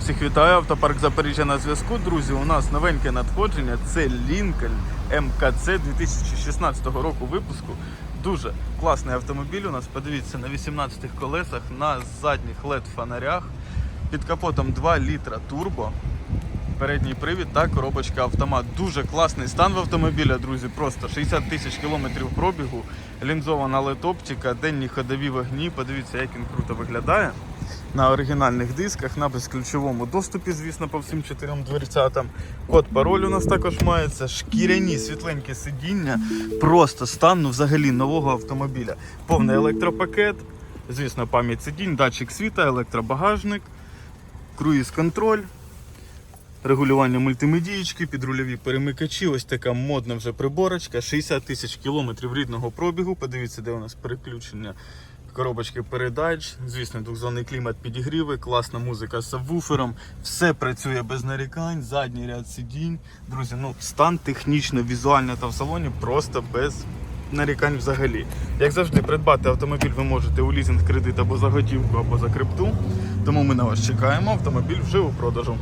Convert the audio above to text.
Всіх вітаю, автопарк Запоріжжя на зв'язку. Друзі, у нас новеньке надходження. Це Lincoln МКЦ 2016 року випуску. Дуже класний автомобіль. У нас подивіться на 18 колесах, на задніх led фонарях. Під капотом 2 літра турбо. Передній привід та коробочка автомат. Дуже класний стан в автомобіля, друзі. Просто 60 тисяч кілометрів пробігу, лінзована летоптика, денні ходові вогні. Подивіться, як він круто виглядає. На оригінальних дисках, на безключовому доступі, звісно, по всім чотирьом дверцятам. Код пароль у нас також мається. Шкіряні світленькі сидіння. Просто стан ну, взагалі нового автомобіля. Повний електропакет, звісно, пам'ять сидінь, датчик світа, електробагажник, круїз-контроль. Регулювання мультимедієчки, підрульові перемикачі, ось така модна вже приборочка, 60 тисяч кілометрів рідного пробігу. Подивіться, де у нас переключення коробочки передач. Звісно, двохзонний клімат підігріви, класна музика з сабвуфером. Все працює без нарікань, задній ряд сидінь. Друзі, ну стан технічно, візуально та в салоні просто без нарікань взагалі. Як завжди, придбати автомобіль ви можете у лізинг, кредит або за готівку, або за крипту. Тому ми на вас чекаємо. Автомобіль вже у продажу.